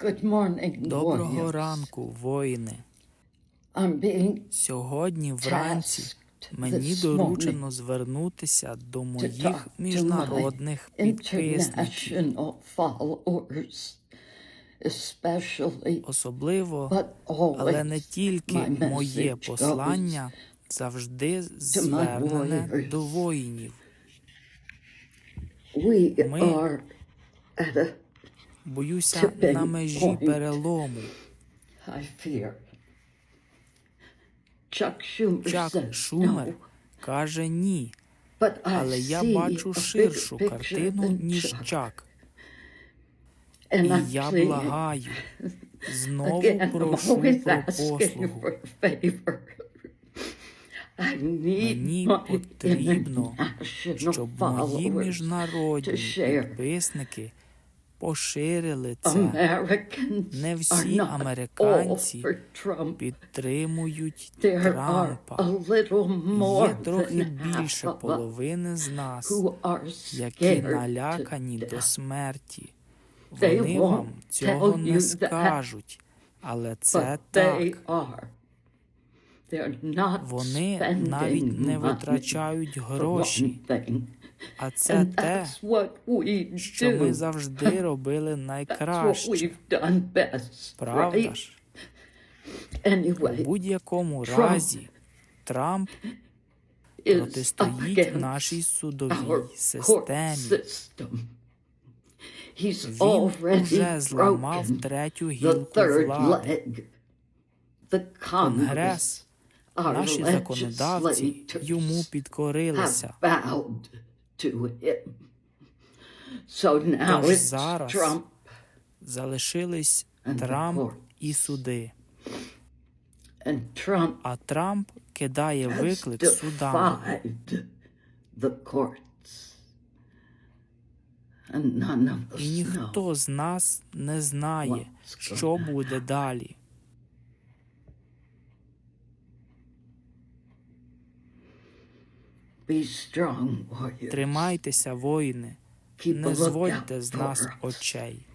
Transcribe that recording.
Good morning, Доброго warriors. ранку, воїни. Сьогодні вранці мені доручено звернутися до моїх міжнародних підписників, особливо, але не тільки моє послання завжди звернене до воїнів. Ми Боюся на межі перелому. Чак Шумер каже ні, але я бачу ширшу картину, ніж. Чак. І я благаю, знову прошу про послугу. Мені потрібно, щоб мої міжнародні підписники поширили це. Не всі американці підтримують Трампа. Є трохи більше половини з нас, які налякані до смерті. Вони вам цього не скажуть, але це так. Вони навіть не витрачають гроші, а це те, що ми завжди робили найкраще. Правда ж? У будь-якому разі Трамп протистоїть нашій судовій системі. Він уже зламав третю гілку влади. Конгрес, наші законодавці йому підкорилися. Тож зараз залишились Трамп і суди. А Трамп кидає виклик судам. І ніхто з нас не знає, що буде далі. Тримайтеся, воїни, не зводьте з нас очей.